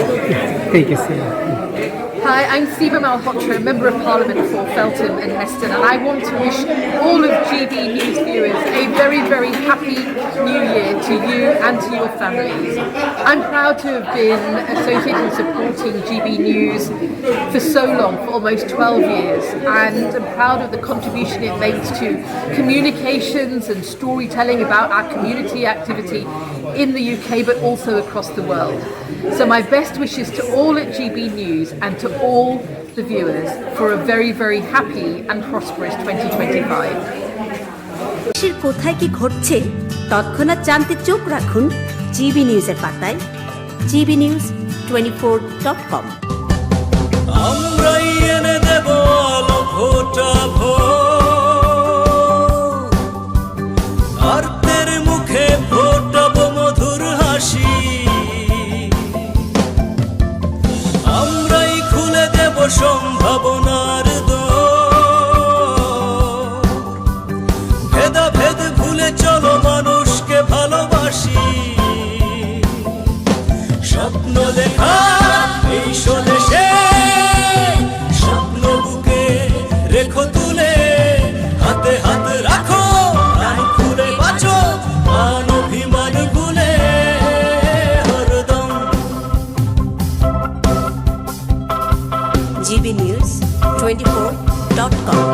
Take a seat. Hi, I'm Stephen Malhotra, Member of Parliament for Feltham and Heston, and I want to wish all of GB a very, happy new year to you and to your families. I'm proud to have been associated and supporting GB News for so long, for almost 12 years, and I'm proud of the contribution it makes to communications and storytelling about our community activity in the UK but also across the world. So my best wishes to all at GB News and to all the viewers for a very, very happy and prosperous 2025. দেশের কোথায় কি ঘটছে, তৎক্ষণাৎ জানতে চোখ রাখুন GB নিউজের পাতায়, GB news twenty four dot com. সম্ভাবনার স্বপ্ন দেখা এই স্বদেশে। স্বপ্ন বুকে রেখো, তুলে হাতে হাত রাখো প্রাণ খুলে বাঁচো মান অভিমান ভুলে। হরদম। GB news twenty four dot com